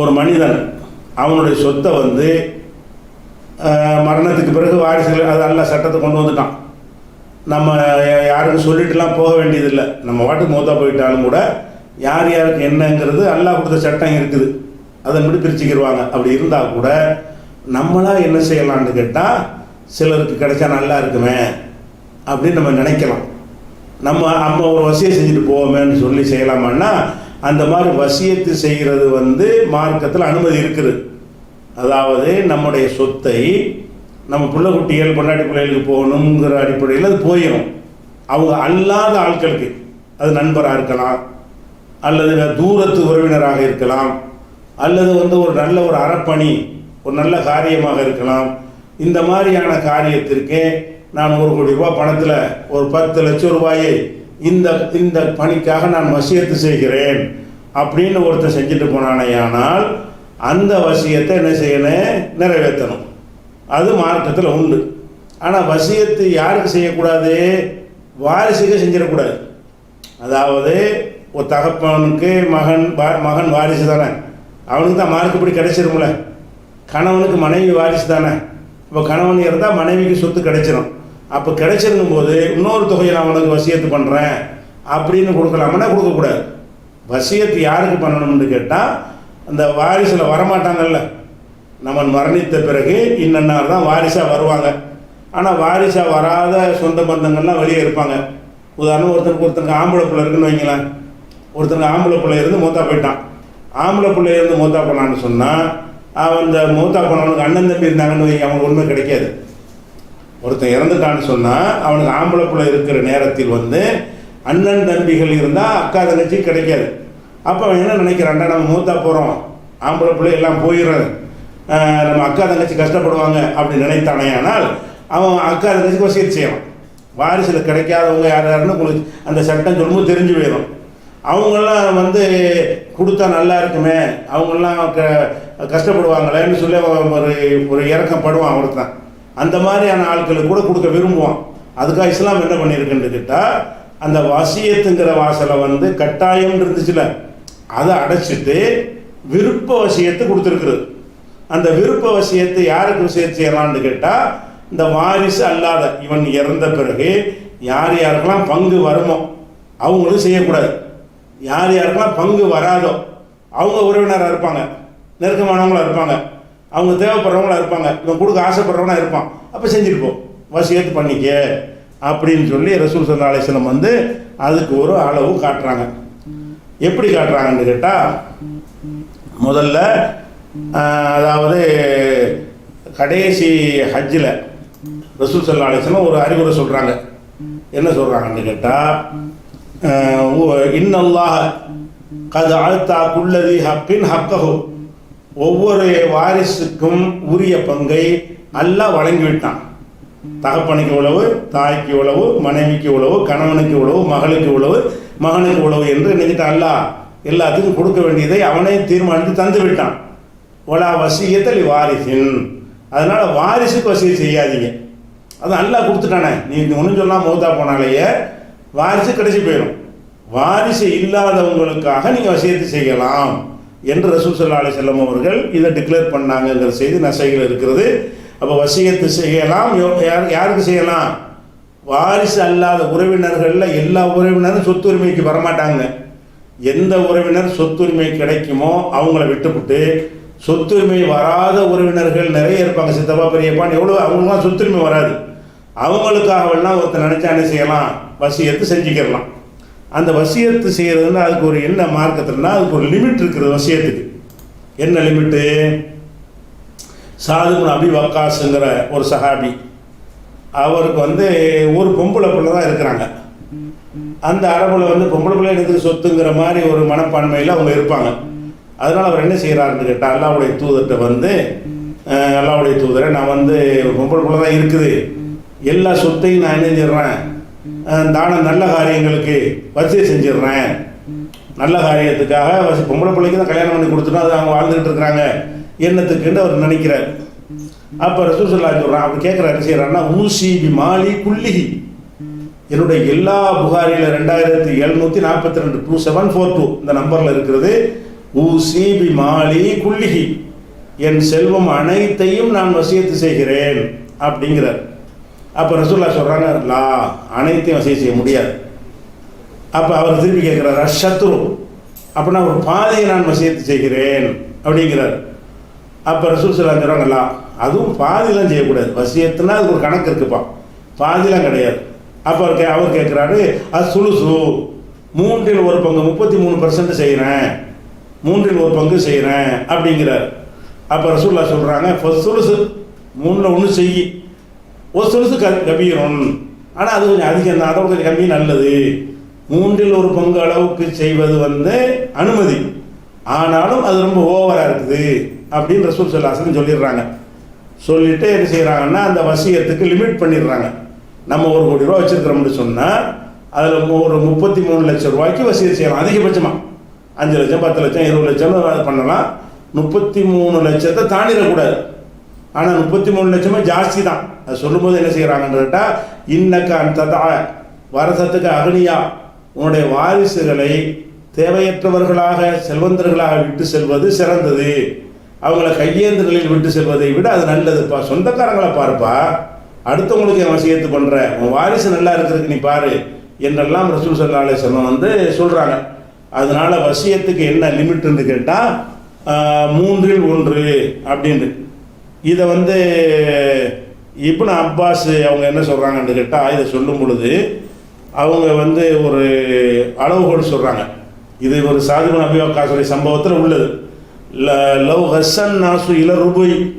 ஒரு மனிதன் அவனுடைய சொத்தை வந்து மரணத்துக்கு பிறகு வாரிசுகள் அது நல்ல சட்டத்தை கொண்டு வந்துட்டான். நம்ம யாருக்கும் சொல்லிட்டுலாம் போக வேண்டியதில்லை. நம்ம வாட்டுக்கு மூத்தா போயிட்டாலும் கூட யார் யாருக்கு என்னங்கிறது அல்லா கொடுத்த சட்டம் இருக்குது. அதை மட்டும் பிரிச்சுக்கிடுவாங்க அப்படி இருந்தால் கூட நம்மளாக என்ன செய்யலான்னு கேட்டால் சிலருக்கு கிடைச்சா நல்லா இருக்குமே அப்படின்னு நம்ம நினைக்கலாம். நம்ம நம்ம ஒரு வசியை செஞ்சுட்டு போவோமேன்னு சொல்லி செய்யலாமான்னா அந்த மாதிரி வசியத்து செய்கிறது வந்து மார்க்கத்தில் அனுமதி இருக்குது. அதாவது நம்முடைய சொத்தை நம்ம பிள்ளை குட்டிகள் பொண்டாட்டி பிள்ளைகளுக்கு போகணுங்கிற அடிப்படையில் அது போயிடும் அவங்க அல்லாத ஆட்களுக்கு அது நண்பராக இருக்கலாம் அல்லது தூரத்து உறவினராக இருக்கலாம் அல்லது வந்து ஒரு நல்ல ஒரு அறப்பணி ஒரு நல்ல காரியமாக இருக்கலாம். இந்த மாதிரியான காரியத்திற்கு நான் ஒரு கோடி ரூபாய் பணத்தில் ஒரு பத்து லட்சம் ரூபாயை இந்த இந்த பணிக்காக நான் வசியத்து செய்கிறேன் அப்படின்னு ஒருத்தர் செஞ்சுட்டு போனானேயானால் அந்த வசியத்தை என்ன செய்யணும் நிறைவேற்றணும். அது மார்க்கத்தில் உண்டு. ஆனால் வசியத்து யாருக்கு செய்யக்கூடாது? வாரிசுக்கு செஞ்சிடக்கூடாது. அதாவது ஒரு தகப்பனுக்கு மகன் வா- மகன் வாரிசு தானே. அவனுக்கு தான் மார்க்குப்படி கிடைச்சிரும்ல. கணவனுக்கு மனைவி வாரிசு தானே. இப்போ கணவன் இருந்தால் மனைவிக்கு சொத்து கிடைச்சிரும். அப்போ கிடைச்சிருக்கும் போது இன்னொரு தொகையை நான் உனக்கு வசியத்து பண்ணுறேன் அப்படின்னு கொடுக்கலாமன்னா கொடுக்கக்கூடாது வசியத்து யாருக்கு பண்ணணும்னு கேட்டால் அந்த வாரிசில் வரமாட்டாங்கல்ல. நம்ம மரணித்த பிறகு இன்னன்னார் தான் வாரிசாக வருவாங்க. ஆனால் வாரிசாக வராத சொந்த பந்தங்கள்லாம் வெளியே இருப்பாங்க. உதாரணம் ஒருத்தருக்கு ஒருத்தருக்கு ஆம்பளை பிள்ளை இருக்குன்னு வைங்களேன். ஒருத்தருக்கு ஆம்பளை பிள்ளை இருந்து மூத்தா போயிட்டான். ஆம்பளை பிள்ளை இருந்து மூத்தா போனான்னு சொன்னால் அவன் அந்த மூத்தா போனவனுக்கு அண்ணன் தம்பி இருந்தாங்கன்னு வைங்க அவனுக்கு ஒன்றுமே கிடைக்காது. ஒருத்தன் இறந்துட்டான்னு சொன்னால் அவனுக்கு ஆம்பளை பிள்ளை இருக்கிற நேரத்தில் வந்து அண்ணன் தம்பிகள் இருந்தால் அக்கா தங்கச்சி கிடைக்காது. அப்போ அவன் என்ன நினைக்கிறான்டா நம்ம மூத்தா போகிறோம் ஆம்பளை பிள்ளை எல்லாம் போயிடும் நம்ம அக்கா தங்கச்சி கஷ்டப்படுவாங்க அப்படி நினைத்தானே ஆனால் அவன் அக்கா தங்கச்சிக்கு வசதி செய்யலாம் வாரிசில் கிடைக்காதவங்க யார் யாருன்னு உங்களுக்கு அந்த சட்டம் சொல்லும்போது தெரிஞ்சு போயிடும். அவங்களாம் வந்து கொடுத்தா நல்லா இருக்குமே அவங்களாம் க கஷ்டப்படுவாங்களேன்னு சொல்லி ஒரு ஒரு இறக்கம் படுவான் ஒருத்தன். அந்த மாதிரியான ஆட்களுக்கு கூட கொடுக்க விரும்புவான். அதுக்காக இஸ்லாம் என்ன பண்ணியிருக்குன்னு கேட்டால் அந்த வசியத்துங்கிற வாசலை வந்து கட்டாயம் இருந்துச்சுல அதை அடைச்சிட்டு விருப்ப வசியத்தை கொடுத்துருக்குறது. அந்த விருப்ப வசியத்தை யாருக்கு வசியத்து செய்யலாம்னு கேட்டால் இந்த வாரிசு அல்லாத இவன் இறந்த பிறகு யார் யாருக்கெல்லாம் பங்கு வருமோ அவங்களும் செய்யக்கூடாது. யார் யாருக்கெல்லாம் பங்கு வராதோ அவங்க உறவினராக இருப்பாங்க நெருக்கமானவங்களாக இருப்பாங்க. அவங்க தேவைப்படுறவங்களா இருப்பாங்க. இவன் கொடுக்க ஆசைப்படுறவனா இருப்பான். அப்போ செஞ்சுருப்போம் போ வசியத்து பண்ணிக்க. அப்படின்னு சொல்லி ரசூல் சல்லா அலிஸ்லம் வந்து அதுக்கு ஒரு அளவு காட்டுறாங்க. எப்படி காட்டுறாங்கன்னு கேட்டால் முதல்ல அதாவது கடைசி ஹஜ்ஜில் ரசூல் சல்லா அலிஸ்லம் ஒரு அறிவுரை சொல்கிறாங்க என்ன சொல்கிறாங்கன்னு கேட்டால் இன்னல்லாக கது அழுத்தா குள்ளதி ஹப்பின் ஹக்கஹு. ஒவ்வொரு வாரிசுக்கும் உரிய பங்கை அல்லாஹ் வழங்கிவிட்டான். தகப்பனுக்கு உழவு தாய்க்கு உழவு மனைவிக்கு உழவு கணவனுக்கு உழவு மகளுக்கு உழவு மகனுக்கு உழவு என்று நினைச்சிட்டு அல்லாஹ் எல்லாத்துக்கும் கொடுக்க வேண்டியதை அவனே தீர்மானித்து தந்து விட்டான். ஒலா வசியத்தில் வாரிசின். அதனால வாரிசுக்கு வசதி செய்யாதீங்க. அது அல்லாஹ் கொடுத்துட்டானே. நீ ஒன்றும் சொல்லாமல் மூத்தா போனாலேயே வாரிசு கிடைச்சி போயிடும் வாரிசு இல்லாதவங்களுக்காக நீங்கள் வசியத்தை செய்யலாம். என்று ரசூல் சல்லா அலி செல்லம் அவர்கள் இதை டிக்ளேர் பண்ணாங்கங்கிற செய்தி நசைகள் இருக்கிறது. அப்போ வசியத்து செய்யலாம் யோ- யார் யாருக்கு செய்யலாம்? வாரிசு அல்லாத உறவினர்களில் எல்லா உறவினரும் சொத்துரிமைக்கு வரமாட்டாங்க. எந்த உறவினர் சொத்துரிமை கிடைக்குமோ அவங்கள விட்டுவிட்டு சொத்துரிமை வராத உறவினர்கள் நிறைய இருப்பாங்க. சித்தப்பா பெரியப்பான்னு எவ்வளோ அவங்களுக்குலாம் சொத்துரிமை வராது. அவங்களுக்காகவெல்லாம் ஒருத்தர் நினச்சா என்ன செய்யலாம். வசியத்து செஞ்சுக்கிடலாம் அந்த வசியத்து செய்கிறதுனா அதுக்கு ஒரு என்ன மார்க்கத்துலனா அதுக்கு ஒரு லிமிட் இருக்குது வசியத்துக்கு. என்ன லிமிட்டு சாதுபுன் அபி வக்காஸுங்கிற ஒரு சஹாபி. அவருக்கு வந்து ஒரு பொம்பளை பிள்ளை தான் இருக்கிறாங்க. அந்த அரபுல வந்து பொம்பளை பிள்ளை எடுத்து சொத்துங்கிற மாதிரி ஒரு மனப்பான்மையில் அவங்க இருப்பாங்க. அதனால் அவர் என்ன செய்கிறாருன்னு கேட்டால் அல்லாவுடைய தூதர்கிட்ட வந்து அல்லாவுடைய தூதரை நான் வந்து பொம்பளை பிள்ளை தான் இருக்குது. எல்லா சொத்தையும் நான் என்ன செய்கிறேன் தான நல்ல காரியங்களுக்கு வசதி செஞ்சிடுறேன். நல்ல காரியத்துக்காக வசி- பொம்பளை பிள்ளைக்கு தான் கல்யாணம் பண்ணி கொடுத்துட்டோம் அது அவங்க வாழ்ந்துகிட்டு இருக்கிறாங்க. எண்ணத்துக்குன்னு அவர் நினைக்கிறார். அப்போ ரசூல் சொல்லா சொல்கிறான் அப்படி கேட்குற செய்கிறான்னா ஊசி மாலி குல்லிஹி. என்னுடைய எல்லா புகாரியில் ரெண்டாயிரத்தி எழுநூற்றி நாற்பத்தி ரெண்டு டூ செவன் ஃபோர் டூ இந்த நம்பரில் இருக்கிறது. ஊசி மாலி குல்லிஹி. என் செல்வம் அனைத்தையும் நான் வசியத்து செய்கிறேன் அப்படிங்கிறார். அப்போ ரசூல்லா சொல்கிறாங்க லா அனைத்தையும் வசதி செய்ய முடியாது. அப்போ அவர் திருப்பி கேட்குறாரு அஷத்ரு அப்படின்னா ஒரு பாதையை நான் வசியத்து செய்கிறேன் அப்படிங்கிறார். அப்போ ரசூல் சொல்லா சொல்கிறாங்களா அதுவும் பாதிலாம் செய்யக்கூடாது. வசியத்துனா அதுக்கு ஒரு கணக்கு இருக்குப்பா. பாதிலாம் கிடையாது. அப்போ அவர் கே அவர் கேட்குறாரு அது சுலுசு மூன்றில் ஒரு பங்கு முப்பத்தி மூணு பர்சன்ட் செய்கிறேன் மூன்றில் ஒரு பங்கு செய்கிறேன் அப்படிங்கிறார். அப்போ ரசூல்லா சொல்கிறாங்க சுலுசு மூணில் ஒன்று செய் ஒரு சுலுசு க கபீரம். ஆனால் அது கொஞ்சம் அதிகம் தான். அதை கொஞ்சம் கம்மி நல்லது. மூன்றில் ஒரு பங்கு அளவுக்கு செய்வது வந்து அனுமதி. ஆனாலும் அது ரொம்ப ஓவராக இருக்குது அப்படின்னு ரசூல் சொல்லாசன் சொல்லிடுறாங்க. சொல்லிட்டு என்ன செய்கிறாங்கன்னா அந்த வசியத்துக்கு லிமிட் பண்ணிடுறாங்க. நம்ம ஒரு கோடி ரூபா வச்சுருக்கிறோம்னு சொன்னால் அதில் ஒரு முப்பத்தி மூணு லட்சம் ரூபாய்க்கு வசியம் செய்யலாம். அதிகபட்சமாக அஞ்சு லட்சம் பத்து லட்சம் இருபது லட்சம் பண்ணலாம். முப்பத்தி மூணு லட்சத்தை தாண்டிடக்கூடாது. ஆனால் முப்பத்தி மூணு லட்சமே ஜாஸ்தி தான் அது சொல்லும்போது என்ன செய்கிறாங்கன்னு கேட்டால் இன்னக்க அந்த வரசத்துக்கு அகனியா உன்னுடைய வாரிசுகளை தேவையற்றவர்களாக செல்வந்தர்களாக விட்டு செல்வது சிறந்தது. அவங்கள கையேந்துகளில் விட்டு செல்வதை விட அது நல்லதுப்பா. சொந்தக்காரங்களை பாருப்பா. அடுத்தவங்களுக்கு என் வசியத்து பண்ணுற உன் வாரிசு நல்லா இருக்கிறதுக்கு நீ பாரு. என்றெல்லாம் ரசூல் சல்லா அலிஸ்லாம் வந்து சொல்கிறாங்க அதனால வசியத்துக்கு என்ன லிமிட்னு கேட்டால் மூன்றில் ஒன்று அப்படின்னு இதை வந்து இப்னு அப்பாஸ் அவங்க என்ன சொல்கிறாங்கன்னு கேட்டால் இதை சொல்லும் பொழுது அவங்க வந்து ஒரு அளவுகோல் சொல்கிறாங்க இது ஒரு சாதிபன் அபிவாக்காசுடைய சம்பவத்தில் உள்ளது. ல- லவ் ஹசன் நாசு இல ரூபாய்.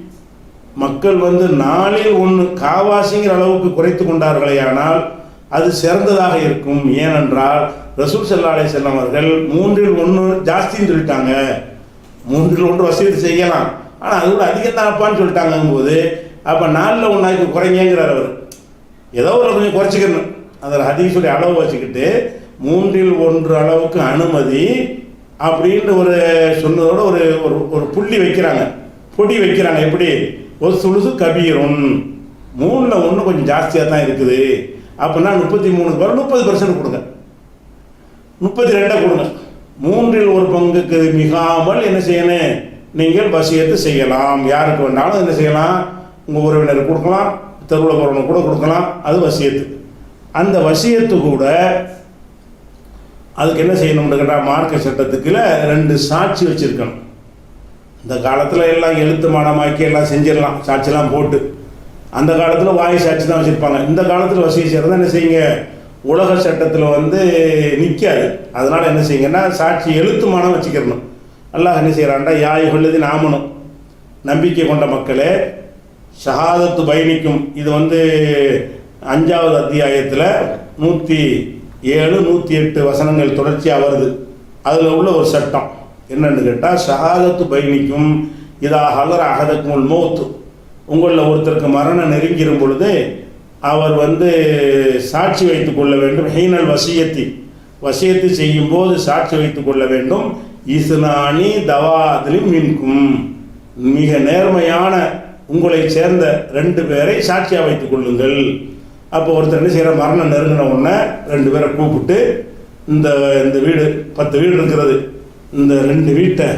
மக்கள் வந்து நாளில் ஒன்று காவாசிங்கிற அளவுக்கு குறைத்து கொண்டார்களே ஆனால் அது சிறந்ததாக இருக்கும். ஏனென்றால் ரசூல் சல்லா செல்லவர்கள் செல்லம் அவர்கள் மூன்றில் ஒன்று ஜாஸ்தின்னு சொல்லிட்டாங்க. மூன்றில் ஒன்று வசதி செய்யலாம். ஆனால் அது கூட அதிகம் தானப்பான்னு சொல்லிட்டாங்கும் போது அப்போ நாளில் ஒன்றாக்கி குறைங்கிறார் அவர். ஏதோ ஒரு கொஞ்சம் குறைச்சிக்கணும். அந்த ஹதீஸுடைய அளவு வச்சுக்கிட்டு மூன்றில் ஒன்று அளவுக்கு அனுமதி அப்படின்னு ஒரு சொன்னதோட ஒரு ஒரு ஒரு புள்ளி வைக்கிறாங்க. பொடி வைக்கிறாங்க. எப்படி? ஒரு சுழுசு கபீரும் மூணில் ஒன்று கொஞ்சம் ஜாஸ்தியாக தான் இருக்குது. அப்படின்னா முப்பத்தி மூணுக்கு பதில் முப்பது பர்சன்ட் கொடுங்க. முப்பத்தி ரெண்டாக கொடுங்க. மூன்றில் ஒரு பங்குக்கு மிகாமல் என்ன செய்யணும்? நீங்கள் வசியத்து செய்யலாம். யாருக்கு வேணாலும் என்ன செய்யலாம்? உங்கள் உறவினர் கொடுக்கலாம் தெருவில் போகிறவனுக்கு கூட கொடுக்கலாம். அது வசியத்து. அந்த வசியத்து கூட அதுக்கு என்ன செய்யணும்னு கேட்டால் மார்க்க சட்டத்துக்குள்ள ரெண்டு சாட்சி வச்சுருக்கணும். இந்த காலத்தில் எல்லாம் எழுத்து மானமாக்கி எல்லாம் செஞ்சிடலாம். சாட்சிலாம் போட்டு. அந்த காலத்தில் வாய் சாட்சி தான் வச்சுருப்பாங்க. இந்த காலத்தில் வசிய செய்கிறதா என்ன செய்யுங்க? உலக சட்டத்தில் வந்து நிற்காது அதனால் என்ன செய்யுங்கன்னா சாட்சி எழுத்து மானம் வச்சுக்கிறணும். அல்லாஹ் என்ன செய்கிறான்டா யாய் கொள்ளது நாமனும் நம்பிக்கை கொண்ட மக்களே ஷஹாதத்து பயணிக்கும் இது வந்து அஞ்சாவது அத்தியாயத்தில் நூற்றி ஏழு நூற்றி எட்டு வசனங்கள் தொடர்ச்சியாக வருது. அதில் உள்ள ஒரு சட்டம் என்னென்னு கேட்டால் ஷஹாதத்து பயணிக்கும் இதா ஹலர் அகதக்குமுல் மௌத்து. உங்களில் ஒருத்தருக்கு மரணம் நெருங்கிடும் பொழுது அவர் வந்து சாட்சி வைத்துக் கொள்ள வேண்டும். ஹீனல் வசியத்தி. வசியத்து செய்யும்போது சாட்சி வைத்துக் கொள்ள வேண்டும். இஸ்னானி தவாதிலும் மின்கும் மிக நேர்மையான உங்களை சேர்ந்த ரெண்டு பேரை சாட்சியாக வைத்துக் கொள்ளுங்கள். அப்போ ஒருத்தர் என்ன செய்கிற மரணம் நெருங்கின உடனே ரெண்டு பேரை கூப்பிட்டு இந்த இந்த வீடு பத்து வீடு இருக்கிறது. இந்த ரெண்டு வீட்டை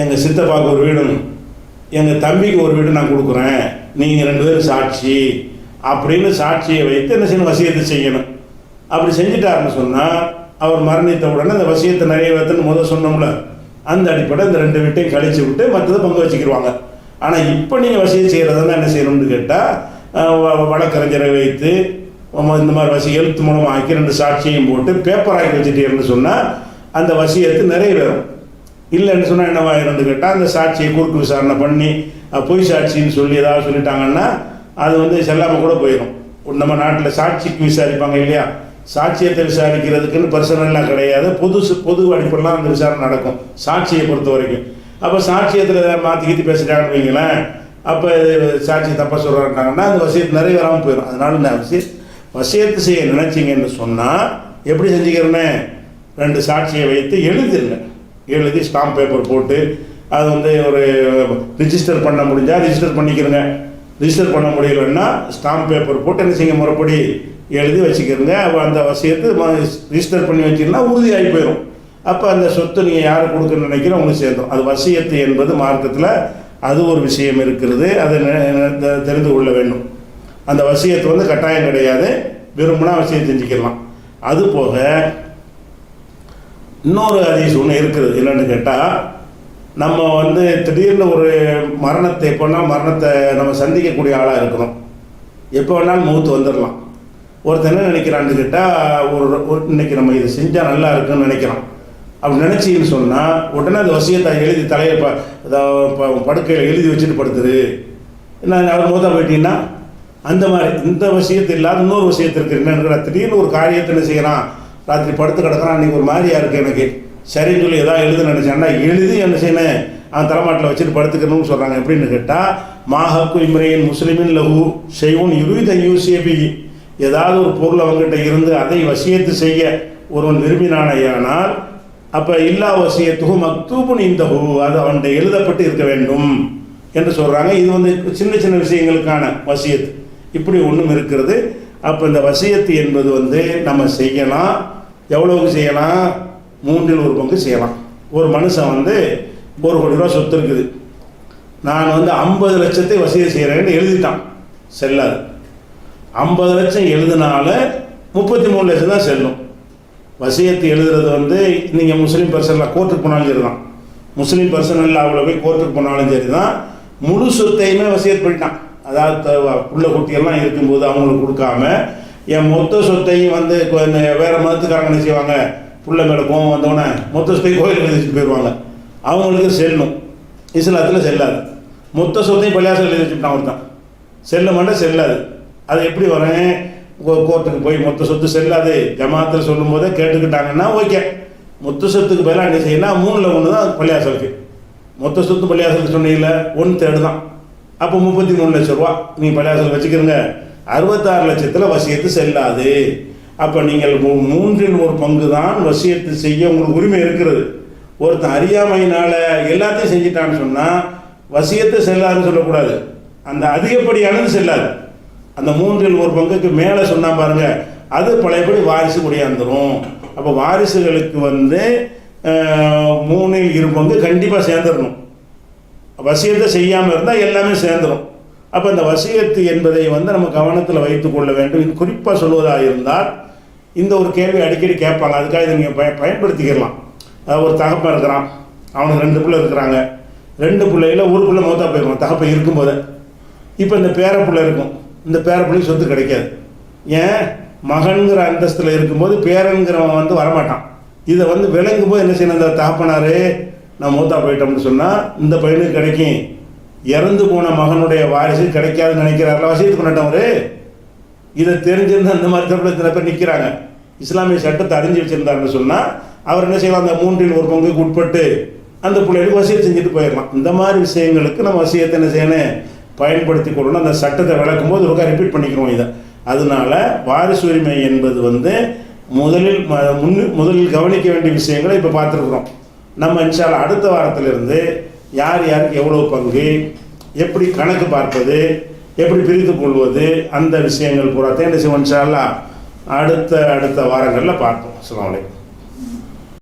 எங்கள் சித்தப்பாவுக்கு ஒரு வீடும் எங்கள் தம்பிக்கு ஒரு வீடு நான் கொடுக்குறேன். நீங்கள் ரெண்டு பேரும் சாட்சி. அப்படின்னு சாட்சியை வைத்து என்ன செய்யணும்? வசியத்தை செய்யணும். அப்படி செஞ்சிட்டாருன்னு சொன்னால் அவர் மரணித்த உடனே அந்த வசியத்தை நிறைவேற்றன்னு முதல் சொன்னோம்ல அந்த அடிப்படை இந்த ரெண்டு வீட்டையும் கழிச்சு விட்டு மற்றதை பங்கு வச்சுக்கிடுவாங்க ஆனால் இப்போ நீங்கள் வசியம் செய்கிறதா என்ன செய்யணும்னு கேட்டால் வழக்கறிஞரை வைத்து இந்த மாதிரி வசி எழுத்து மூலமாக ஆக்கி ரெண்டு சாட்சியும் போட்டு பேப்பர் ஆக்கி வச்சுட்டீங்கன்னு சொன்னால் அந்த வசியத்து நிறைவேறும். இல்லைன்னு சொன்னால் என்னவாயிரும்னு கேட்டால் அந்த சாட்சியை குறுக்கு விசாரணை பண்ணி பொய் சாட்சின்னு சொல்லி ஏதாவது சொல்லிட்டாங்கன்னா அது வந்து செல்லாமல் கூட போயிடும் நம்ம நாட்டில் சாட்சிக்கு விசாரிப்பாங்க இல்லையா? சாட்சியத்தை விசாரிக்கிறதுக்குன்னு பர்சனல்லாம் கிடையாது. பொது பொது அடிப்படைலாம் அந்த விசாரணை நடக்கும். சாட்சியை பொறுத்த வரைக்கும். அப்போ சாட்சியத்தில் மாற்றி கீத்தி பேசிட்டாங்கன்னு வைங்களேன். அப்போ சாட்சி தப்பாக சொல்கிறாங்கன்னா அந்த வசியத்து நிறைவேறாமல் போயிடும். அதனால இந்த வசிய வசியத்து செய்ய நினச்சிங்கன்னு சொன்னால் எப்படி செஞ்சுக்கிறேன்னு ரெண்டு சாட்சியை வைத்து எழுதிருங்க. எழுதி ஸ்டாம்ப் பேப்பர் போட்டு அது வந்து ஒரு ரிஜிஸ்டர் பண்ண முடிஞ்சால் ரிஜிஸ்டர் பண்ணிக்கிறேங்க. ரிஜிஸ்டர் பண்ண முடியலன்னா ஸ்டாம்ப் பேப்பர் போட்டு என்ன செய்ய முறைப்படி எழுதி வச்சுக்கிறங்க. அந்த வசியத்தை ரிஜிஸ்டர் பண்ணி வச்சிங்கன்னா உறுதியாகி போயிடும் அப்போ அந்த சொத்து நீங்கள் யார் கொடுக்கணும்னு நினைக்கிறோம் உங்களுக்கு சேர்ந்தோம் அது வசியத்து என்பது மார்க்கத்தில் அது ஒரு விஷயம் இருக்கிறது. அதை நெ- தெரிந்து கொள்ள வேண்டும். அந்த வசியத்து வந்து கட்டாயம் கிடையாது. விரும்பினா வசியம் செஞ்சுக்கலாம் அது போக இன்னொரு அதிசயம் ஒன்று இருக்குது. என்னென்னு கேட்டால் நம்ம வந்து திடீர்னு ஒரு மரணத்தை எப்போனா மரணத்தை நம்ம சந்திக்கக்கூடிய ஆளாக இருக்கிறோம் எப்போ வேணாலும் மூத்து வந்துடலாம் ஒருத்தர் என்ன நினைக்கிறான்னு கேட்டால் ஒரு இன்னைக்கு நம்ம இதை செஞ்சால் நல்லா இருக்குன்னு நினைக்கிறோம் அப்படி நினச்சின்னு சொன்னால் உடனே அந்த வசியத்தை எழுதி தலையை ப ப- படுக்கையில் எழுதி வச்சுட்டு படுத்துரு. என்ன அவர் மூத்தா போயிட்டீங்கன்னா அந்த மாதிரி இந்த விஷயத்து இல்லாத இன்னொரு விஷயத்திற்கு என்னன்னு திடீர்னு ஒரு காரியத்தை என்ன ராத்திரி படுத்து கிடக்கிறான். அன்றைக்கி ஒரு மாதிரியாக இருக்குது எனக்கு. சரின்னு சொல்லி ஏதாவது எழுத நினச்சேன்னா எழுதி என்ன செய்யணும்? அவன் தரமாட்டில் வச்சுட்டு படுத்துக்கணும்னு சொல்கிறாங்க எப்படின்னு கேட்டால் மாஹக்கு இம்ரையின் முஸ்லீமின் லகு செய்வோன் இருவித யூசியபி ஏதாவது ஒரு பொருள் அவங்ககிட்ட இருந்து அதை வசியத்து செய்ய ஒருவன் விரும்பினானேயானால் அப்போ இல்லா வசியத்துகு மக்தூபுன் இந்த அது அவன்கிட்ட எழுதப்பட்டு இருக்க வேண்டும் என்று சொல்கிறாங்க இது வந்து சின்ன சின்ன விஷயங்களுக்கான வசியத்து. இப்படி ஒன்றும் இருக்கிறது. அப்போ இந்த வசியத்து என்பது வந்து நம்ம செய்யலாம். எவ்வளவுக்கு செய்யலாம்? மூன்றில் ஒரு பங்கு செய்யலாம். ஒரு மனுஷன் வந்து ஒரு கோடி ரூபா சொத்து இருக்குது. நான் வந்து ஐம்பது லட்சத்தை வசதி செய்கிறேன்னு எழுதிட்டான். செல்லாது. ஐம்பது லட்சம் எழுதினால முப்பத்தி மூணு லட்சம் தான் செல்லும். வசியத்து எழுதுறது வந்து நீங்கள் முஸ்லீம் பர்சனில் கோர்ட்டுக்கு போனாலும் சரி தான் முஸ்லீம் பர்சனில் அவ்வளோ போய் கோர்ட்டுக்கு போனாலும் சரி தான் முழு சொத்தையுமே வசியத் பண்ணிட்டான் அதாவது உள்ள புள்ள குட்டியெல்லாம் இருக்கும்போது அவங்களுக்கு கொடுக்காம என் மொத்த சொத்தையும் வந்து வேறு மதத்துக்காரங்க என்ன செய்வாங்க? புள்ள மேலே கோவம் வந்தோடனே மொத்த சொத்தையும் கோயிலுக்கு எழுதி வச்சுட்டு போயிடுவாங்க அவங்களுக்கு செல்லும் இஸ்லாத்தில் செல்லாது. மொத்த சொத்தையும் பள்ளியாசல் எழுதி வச்சுட்டான் ஒருத்தன். செல்ல மாட்டேன் செல்லாது. அது எப்படி வரேன் கோ- கோர்ட்டுக்கு போய் மொத்த சொத்து செல்லாது. ஜமாத்தில் சொல்லும் போதே கேட்டுக்கிட்டாங்கன்னா ஓகே. மொத்த சொத்துக்கு பதிலாக என்ன செய்யணும் மூணில் ஒன்று தான் பள்ளியாசலுக்கு. மொத்த சொத்து பள்ளியாசலுக்கு சொன்னீங்கல்ல ஒன்று தேடு தான். அப்போ முப்பத்தி மூணு லட்சம் ரூபா. நீங்கள் பள்ளியாசல் வச்சுக்கிறங்க அறுபத்தாறு லட்சத்தில் வசியத்து செல்லாது. அப்போ நீங்கள் மூ- மூன்றில் ஒரு பங்கு தான் வசியத்து செய்ய உங்களுக்கு உரிமை இருக்கிறது. ஒருத்தன் அறியாமையினால் எல்லாத்தையும் செஞ்சிட்டான்னு சொன்னால் வசியத்தை செல்லாதுன்னு சொல்லக்கூடாது. அந்த அதிகப்படியானது செல்லாது. அந்த மூன்றில் ஒரு பங்குக்கு மேலே சொன்னால் பாருங்க அது பழையபடி வாரிசு குடியாந்துடும் அப்போ வாரிசுகளுக்கு வந்து மூணில் இரு பங்கு கண்டிப்பாக சேர்ந்துடணும் வசியத்தை செய்யாமல் இருந்தால் எல்லாமே சேர்ந்துடும் அப்போ இந்த வசியத்து என்பதை வந்து நம்ம கவனத்தில் வைத்துக்கொள்ள வேண்டும். இது குறிப்பாக சொல்வதாக இருந்தால் இந்த ஒரு கேள்வி அடிக்கடி கேட்பாங்க. அதுக்காக இதை நீங்கள் பய பயன்படுத்திக்கிறலாம் அதாவது ஒரு தகப்பன் இருக்கிறான். அவனுக்கு ரெண்டு பிள்ளை இருக்கிறாங்க. ரெண்டு பிள்ளையில் ஒரு பிள்ளை மூத்தா போயிருவான் தகப்பன் இருக்கும்போது. இப்போ இந்த பேர பிள்ளை இருக்கும். இந்த பேர பிள்ளைக்கு சொத்து கிடைக்காது. ஏன்? மகன்கிற அந்தஸ்தில் இருக்கும்போது பேரன்கிறவன் வந்து வரமாட்டான். இதை வந்து விளங்கும் போது என்ன செய்யணும்? இந்த தகப்பனாரு நான் மூத்தா போயிட்டோம்னு சொன்னால் இந்த பையனுக்கு கிடைக்கும். இறந்து போன மகனுடைய வாரிசு கிடைக்காதுன்னு நினைக்கிறார்கள்? வசியத்து அவரு. இதை தெரிஞ்சிருந்தா அந்த மாதிரி தரப்பில் சில பேர் நிற்கிறாங்க இஸ்லாமிய சட்டத்தை அறிஞ்சு வச்சிருந்தாருன்னு சொன்னால் அவர் என்ன செய்யலாம் அந்த மூன்றில் ஒரு பங்குக்கு உட்பட்டு அந்த பிள்ளைகளுக்கு வசியம் செஞ்சுட்டு போயிடலாம். இந்த மாதிரி விஷயங்களுக்கு நம்ம வசியத்தை என்ன செய்யணும்? பயன்படுத்தி கொள்ளணும். அந்த சட்டத்தை விளக்கும் போது ஒருக்கா ரிப்பீட் பண்ணிக்கிறோம் இதை. அதனால வாரிசு உரிமை என்பது வந்து முதலில் ம- முன்னு முதலில் கவனிக்க வேண்டிய விஷயங்களை இப்போ பார்த்துருக்குறோம். நம்ம இன்ஷால் அடுத்த வாரத்திலிருந்து யார் யாருக்கு எவ்வளோ பங்கு எப்படி கணக்கு பார்ப்பது எப்படி பிரித்து கொள்வது அந்த விஷயங்கள் பூராத்தையும் என்ன செய்வோம் அடுத்த அடுத்த வாரங்களில் பார்ப்போம். அஸ்லாம் வலைக்கம்